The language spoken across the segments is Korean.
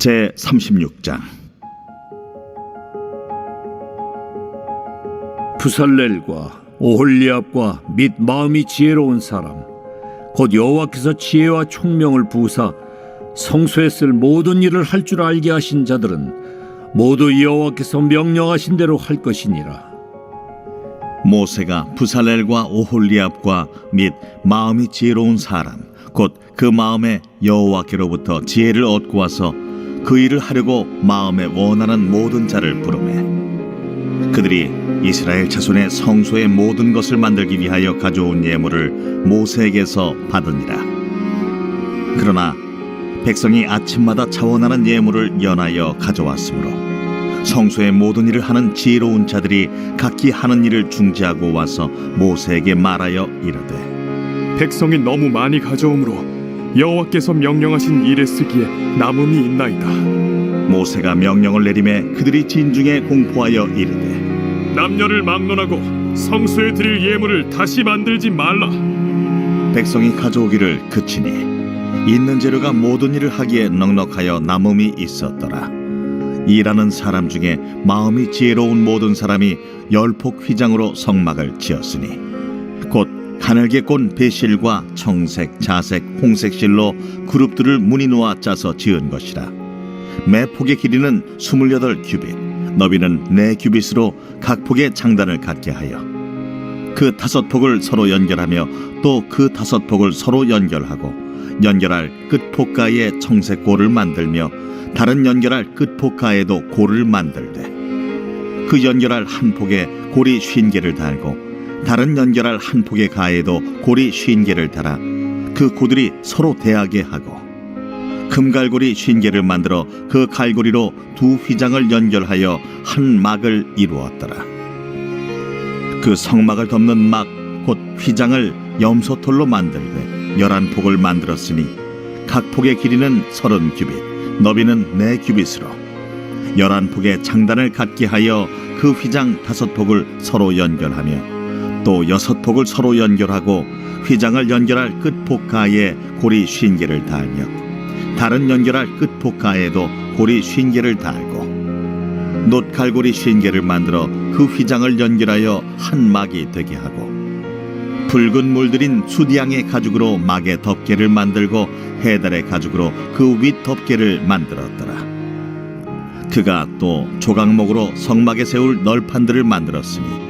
제 36장. 부살렐과 오홀리압과 및 마음이 지혜로운 사람 곧 여호와께서 지혜와 총명을 부사 성소에 쓸 모든 일을 할 줄 알게 하신 자들은 모두 여호와께서 명령하신 대로 할 것이니라. 모세가 부살렐과 오홀리압과 및 마음이 지혜로운 사람 곧 그 마음에 여호와께로부터 지혜를 얻고 와서 그 일을 하려고 마음에 원하는 모든 자를 부르매. 그들이 이스라엘 자손의 성소의 모든 것을 만들기 위하여 가져온 예물을 모세에게서 받으니라. 그러나 백성이 아침마다 자원하는 예물을 연하여 가져왔으므로 성소의 모든 일을 하는 지혜로운 자들이 각기 하는 일을 중지하고 와서 모세에게 말하여 이르되 백성이 너무 많이 가져오므로 여호와께서 명령하신 일에 쓰기에 남음이 있나이다. 모세가 명령을 내림에 그들이 진중에 공포하여 이르되 남녀를 막론하고 성소에 드릴 예물을 다시 만들지 말라. 백성이 가져오기를 그치니 있는 재료가 모든 일을 하기에 넉넉하여 남음이 있었더라 일하는 사람 중에 마음이 지혜로운 모든 사람이 열폭 휘장으로 성막을 지었으니 곧 가늘게 꼰 배실과 청색, 자색, 홍색 실로 그룹들을 무늬 놓아 짜서 지은 것이라. 매 폭의 길이는 스물여덟 규빗 너비는 네 규빗으로 각 폭의 장단을 갖게 하여 그 다섯 폭을 서로 연결하며 또 그 다섯 폭을 서로 연결하고 연결할 끝 폭가에 청색 골을 만들며 다른 연결할 끝 폭가에도 골을 만들되 그 연결할 한 폭에 골이 쉰 개를 달고 다른 연결할 한 폭의 가에도 골이 쉰 개를 달아 그 고들이 서로 대하게 하고 금갈고리 쉰 개를 만들어 그 갈고리로 두 휘장을 연결하여 한 막을 이루었더라. 그 성막을 덮는 막 곧 휘장을 염소털로 만들되 열한 폭을 만들었으니 각 폭의 길이는 서른 규빗, 너비는 네 규빗으로 열한 폭의 장단을 갖게 하여 그 휘장 다섯 폭을 서로 연결하며 또 여섯 폭을 서로 연결하고 휘장을 연결할 끝 폭가에 고리 쉰 개를 달며 다른 연결할 끝 폭가에도 고리 쉰 개를 달고 놋갈고리 쉰 개를 만들어 그 휘장을 연결하여 한 막이 되게 하고 붉은 물들인 수디양의 가죽으로 막의 덮개를 만들고 해달의 가죽으로 그 윗 덮개를 만들었더라. 그가 또 조각목으로 성막에 세울 널판들을 만들었으니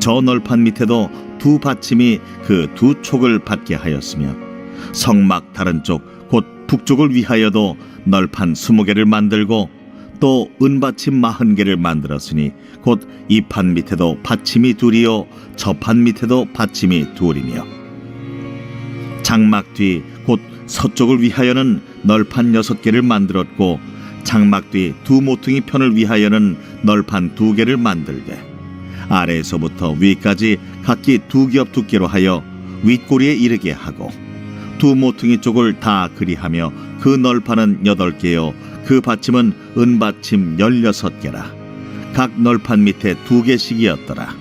저 널판 밑에도 두 받침이 그 두 촉을 받게 하였으며 성막 다른 쪽 곧 북쪽을 위하여도 널판 스무 개를 만들고 또 은받침 마흔 개를 만들었으니 곧 이 판 밑에도 받침이 둘이요 저 판 밑에도 받침이 둘이며 장막 뒤 곧 서쪽을 위하여는 널판 여섯 개를 만들었고 장막 뒤 두 모퉁이 편을 위하여는 널판 두 개를 만들되 아래에서부터 위까지 각기 두 겹 두께로 하여 윗꼬리에 이르게 하고 두 모퉁이 쪽을 다 그리하며 그 널판은 여덟 개요. 그 받침은 은받침 열여섯 개라. 각 널판 밑에 두 개씩이었더라.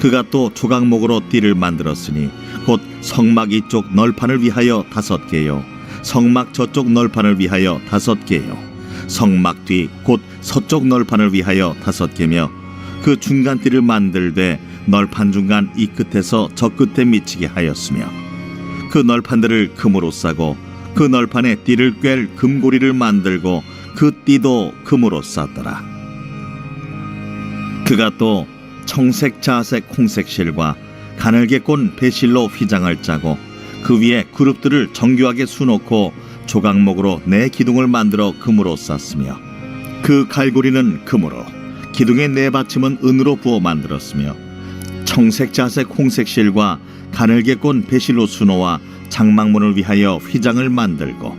그가 또 조각목으로 띠를 만들었으니 곧 성막 이쪽 널판을 위하여 다섯 개요. 성막 저쪽 널판을 위하여 다섯 개요. 성막 뒤 곧 서쪽 널판을 위하여 다섯 개며 그 중간 띠를 만들되 널판 중간 이 끝에서 저 끝에 미치게 하였으며 그 널판들을 금으로 싸고 그 널판에 띠를 꿰 금고리를 만들고 그 띠도 금으로 쌌더라. 그가 또 청색 자색 홍색 실과 가늘게 꼰 배실로 휘장을 짜고 그 위에 그룹들을 정교하게 수놓고 조각목으로 네 기둥을 만들어 금으로 쌌으며 그 갈고리는 금으로 기둥의 네 받침은 은으로 부어 만들었으며 청색 자색 홍색 실과 가늘게 꼰 배실로 수놓아 장막문을 위하여 휘장을 만들고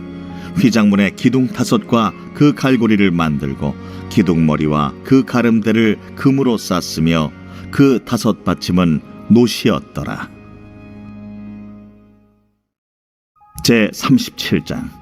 휘장문의 기둥 다섯과 그 갈고리를 만들고 기둥머리와 그 가름대를 금으로 쌌으며 그 다섯 받침은 노시였더라. 제 37장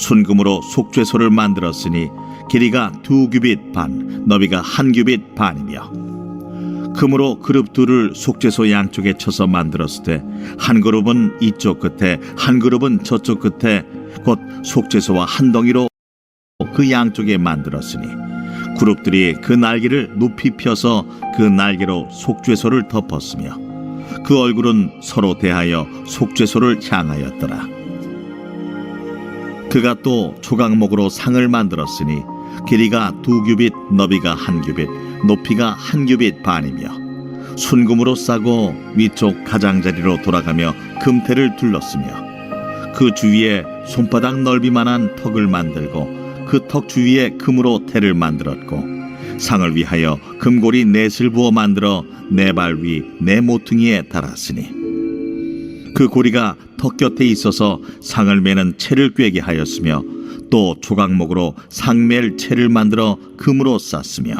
순금으로 속죄소를 만들었으니 길이가 두 규빗 반, 너비가 한 규빗 반이며 금으로 그룹 둘을 속죄소 양쪽에 쳐서 만들었을 때 한 그룹은 이쪽 끝에 한 그룹은 저쪽 끝에 곧 속죄소와 한 덩이로 그 양쪽에 만들었으니 그룹들이 그 날개를 높이 펴서 그 날개로 속죄소를 덮었으며 그 얼굴은 서로 대하여 속죄소를 향하였더라. 그가 또 조각목으로 상을 만들었으니 길이가 두 규빗, 너비가 한 규빗, 높이가 한 규빗 반이며 순금으로 싸고 위쪽 가장자리로 돌아가며 금태를 둘렀으며 그 주위에 손바닥 넓이만한 턱을 만들고 그 턱 주위에 금으로 태를 만들었고 상을 위하여 금고리 넷을 부어 만들어 네 발 위 네 모퉁이에 달았으니 그 고리가 턱 곁에 있어서 상을 매는 채를 꿰게 하였으며 또 조각목으로 상멜 채를 만들어 금으로 쌌으며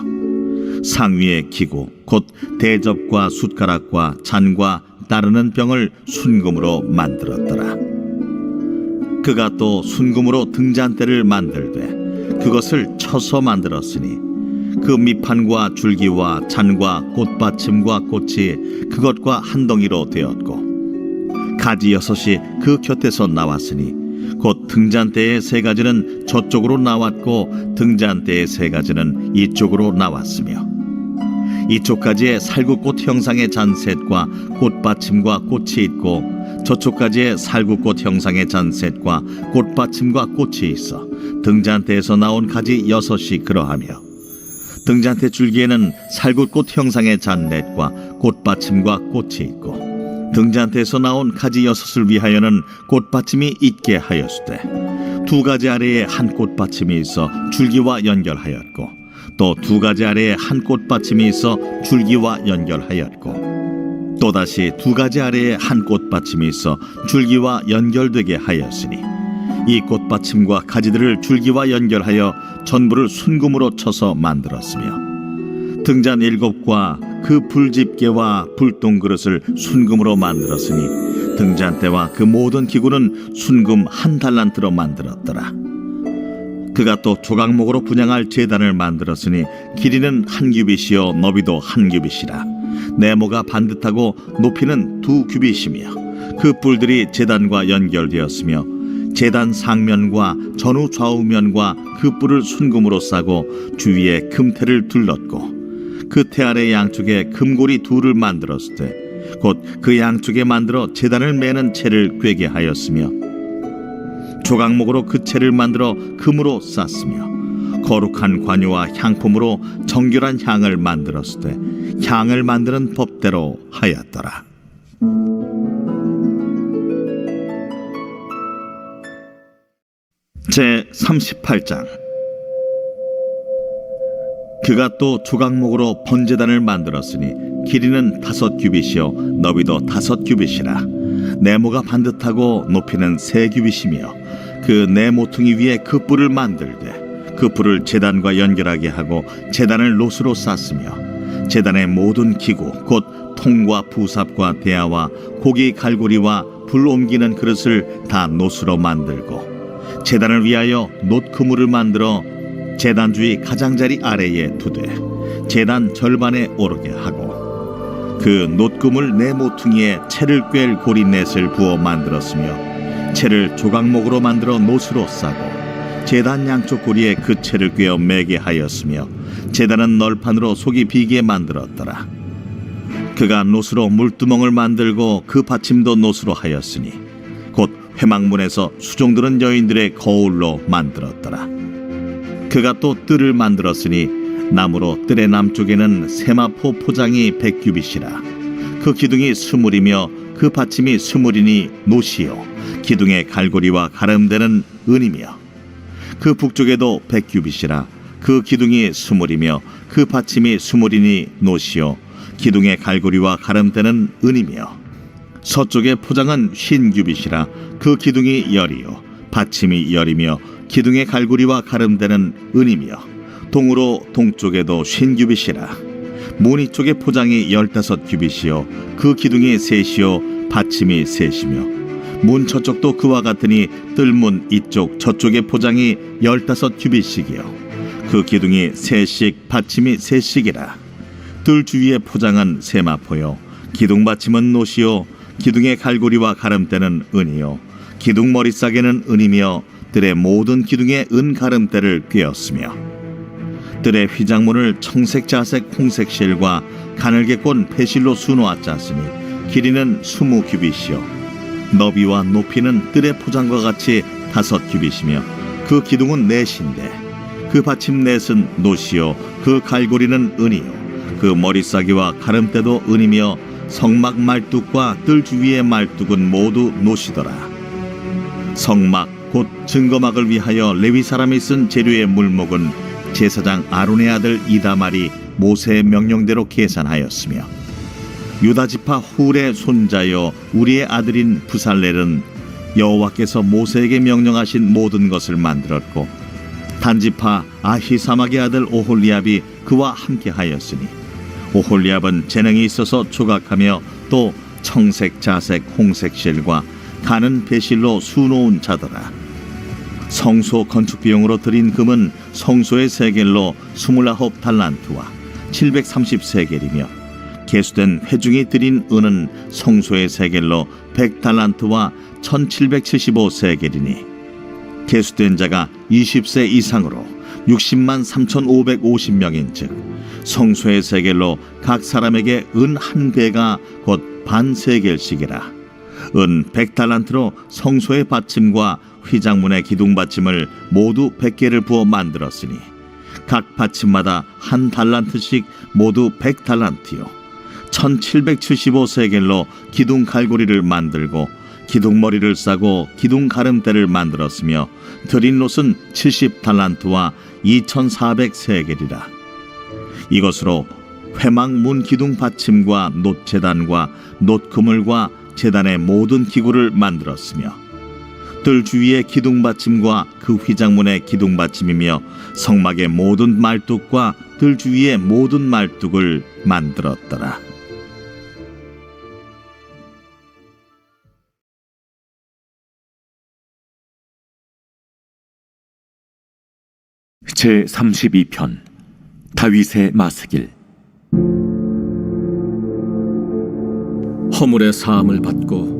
상 위에 기구 곧 대접과 숟가락과 잔과 따르는 병을 순금으로 만들었더라. 그가 또 순금으로 등잔대를 만들되 그것을 쳐서 만들었으니 그 밑판과 줄기와 잔과 꽃받침과 꽃이 그것과 한 덩이로 되었고 가지 여섯이 그 곁에서 나왔으니 곧 등잔대의 세 가지는 저쪽으로 나왔고 등잔대의 세 가지는 이쪽으로 나왔으며 이쪽 가지에 살구꽃 형상의 잔셋과 꽃받침과 꽃이 있고 저쪽 가지에 살구꽃 형상의 잔셋과 꽃받침과 꽃이 있어 등잔대에서 나온 가지 여섯이 그러하며 등잔대 줄기에는 살구꽃 형상의 잔넷과 꽃받침과 꽃이 있고 등잔대에서 나온 가지 여섯을 위하여는 꽃받침이 있게 하였으되 두 가지 아래에 한 꽃받침이 있어 줄기와 연결하였고 또 두 가지 아래에 한 꽃받침이 있어 줄기와 연결하였고 또다시 두 가지 아래에 한 꽃받침이 있어 줄기와 연결되게 하였으니 이 꽃받침과 가지들을 줄기와 연결하여 전부를 순금으로 쳐서 만들었으며 등잔 일곱과 그 불집게와 불똥 그릇을 순금으로 만들었으니 등잔대와 그 모든 기구는 순금 한 달란트로 만들었더라. 그가 또 조각목으로 분양할 제단을 만들었으니 길이는 한 규빗이요 너비도 한 규빗이라 네모가 반듯하고 높이는 두 규빗이며 그 뿔들이 제단과 연결되었으며 제단 상면과 전후 좌우면과 그 뿔을 순금으로 싸고 주위에 금태를 둘렀고 그태 아래 양쪽에 금고리 둘을 만들었을 때 곧 그 양쪽에 만들어 제단을 매는 채를 꿰게 하였으며 조각목으로 그 채를 만들어 금으로 쌌으며 거룩한 관유와 향품으로 정결한 향을 만들었을 때 향을 만드는 법대로 하였더라. 제 38장 그가 또 조각목으로 번제단을 만들었으니 길이는 다섯 규빗이요 너비도 다섯 규빗이라. 네모가 반듯하고 높이는 세 규빗이며 그 네 모퉁이 위에 그 뿔을 만들되 그 뿔을 제단과 연결하게 하고 제단을 노수로 쌌으며 제단의 모든 기구 곧 통과 부삽과 대야와 고기 갈고리와 불 옮기는 그릇을 다 노수로 만들고 제단을 위하여 놋 그물을 만들어 제단 주위 가장자리 아래에 두되 제단 절반에 오르게 하고 그 놋금을 네 모퉁이에 채를 꿰 고리넷을 부어 만들었으며 채를 조각목으로 만들어 놋으로 싸고 제단 양쪽 고리에 그 채를 꿰어 매게 하였으며 제단은 널판으로 속이 비게 만들었더라 그가 놋으로 물두멍을 만들고 그 받침도 놋으로 하였으니 곧 회막문에서 수종드는 여인들의 거울로 만들었더라. 그가 또 뜰을 만들었으니 나무로 뜰의 남쪽에는 세마포 포장이 백규빗이라. 그 기둥이 스물이며 그 받침이 스물이니 노시요. 기둥의 갈고리와 가름되는 은이며. 그 북쪽에도 백규빗이라. 그 기둥이 스물이며 그 받침이 스물이니 노시요. 기둥의 갈고리와 가름되는 은이며. 서쪽의 포장은 흰 규빗이라. 그 기둥이 열이요. 받침이 열이며 기둥의 갈고리와 가름되는 은이며 동으로 동쪽에도 흰 규빗이라. 무늬 쪽의 포장이 열다섯 규빗이요 그 기둥이 셋이요 받침이 셋이며. 문 저쪽도 그와 같으니 뜰문 이쪽 저쪽의 포장이 열다섯 규빗씩이요 그 기둥이 셋씩 받침이 셋씩이라. 뜰 주위의 포장은 세마포요 기둥 받침은 노시요 기둥의 갈고리와 가름대는 은이요 기둥 머리싸개는 은이며 뜰의 모든 기둥에 은 가름대를 꿰었으며 뜰의 휘장문을 청색 자색 홍색 실과 가늘게 꼰 배실로 수놓아 짰으니 길이는 스무 규빗이요. 너비와 높이는 뜰의 포장과 같이 다섯 규빗이며 그 기둥은 넷인데 그 받침 넷은 노시요. 그 갈고리는 은이요. 그 머리싸기와 가름대도 은이며 성막 말뚝과 뜰 주위의 말뚝은 모두 노시더라. 성막 곧 증거막을 위하여 레위 사람이 쓴 재료의 물목은 제사장 아론의 아들 이다말이 모세의 명령대로 계산하였으며 유다 지파 훌의 손자여 우리의 아들인 부살렐은 여호와께서 모세에게 명령하신 모든 것을 만들었고 단지파 아히사막의 아들 오홀리압이 그와 함께하였으니 오홀리압은 재능이 있어서 조각하며 또 청색 자색 홍색 실과 가는 배실로 수놓은 자더라 성소 건축 비용으로 들인 금은 성소의 세겔로 스물아홉 달란트와 730세겔이며 개수된 회중이 들인 은은 성소의 세겔로 100달란트와 1775세겔이니 개수된 자가 20세 이상으로 60만 3,550명인 즉 성소의 세겔로 각 사람에게 은 한 배가 곧 반 세겔씩이라 은 100달란트로 성소의 받침과 휘장문의 기둥 받침을 모두 100개를 부어 만들었으니 각 받침마다 한 달란트씩 모두 100달란트요. 1775 세겔로 기둥 갈고리를 만들고 기둥 머리를 싸고 기둥 가름대를 만들었으며 드린 롯은 70달란트와 2400 세겔이라. 이것으로 회막 문 기둥 받침과 놋 재단과 놋 그물과 재단의 모든 기구를 만들었으며 뜰 주위의 기둥 받침과 그 휘장문의 기둥 받침이며 성막의 모든 말뚝과 뜰 주위의 모든 말뚝을 만들었더라. 제 32편 다윗의 마스길 허물의 사함을 받고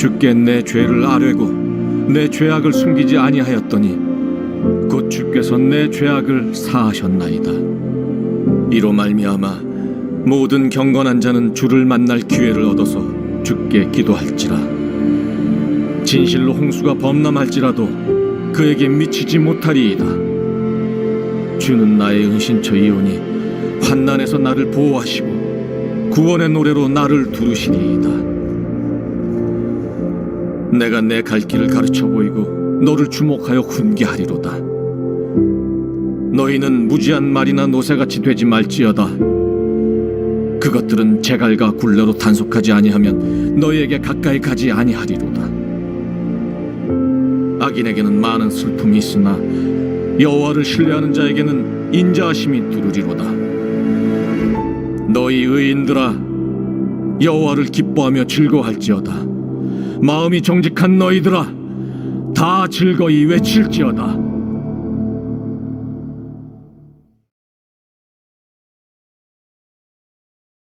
주께 내 죄를 아뢰고 내 죄악을 숨기지 아니하였더니 곧 주께서 내 죄악을 사하셨나이다. 이로 말미암아 모든 경건한 자는 주를 만날 기회를 얻어서 주께 기도할지라. 진실로 홍수가 범람할지라도 그에게 미치지 못하리이다. 주는 나의 은신처이오니 환난에서 나를 보호하시고 구원의 노래로 나를 두르시리이다. 내가 내 갈 길을 가르쳐 보이고 너를 주목하여 훈계하리로다. 너희는 무지한 말이나 노새같이 되지 말지어다. 그것들은 제갈과 굴레로 단속하지 아니하면 너희에게 가까이 가지 아니하리로다. 악인에게는 많은 슬픔이 있으나 여호와를 신뢰하는 자에게는 인자하심이 두르리로다. 너희 의인들아 여호와를 기뻐하며 즐거워할지어다. 마음이 정직한 너희들아 다 즐거이 외칠지어다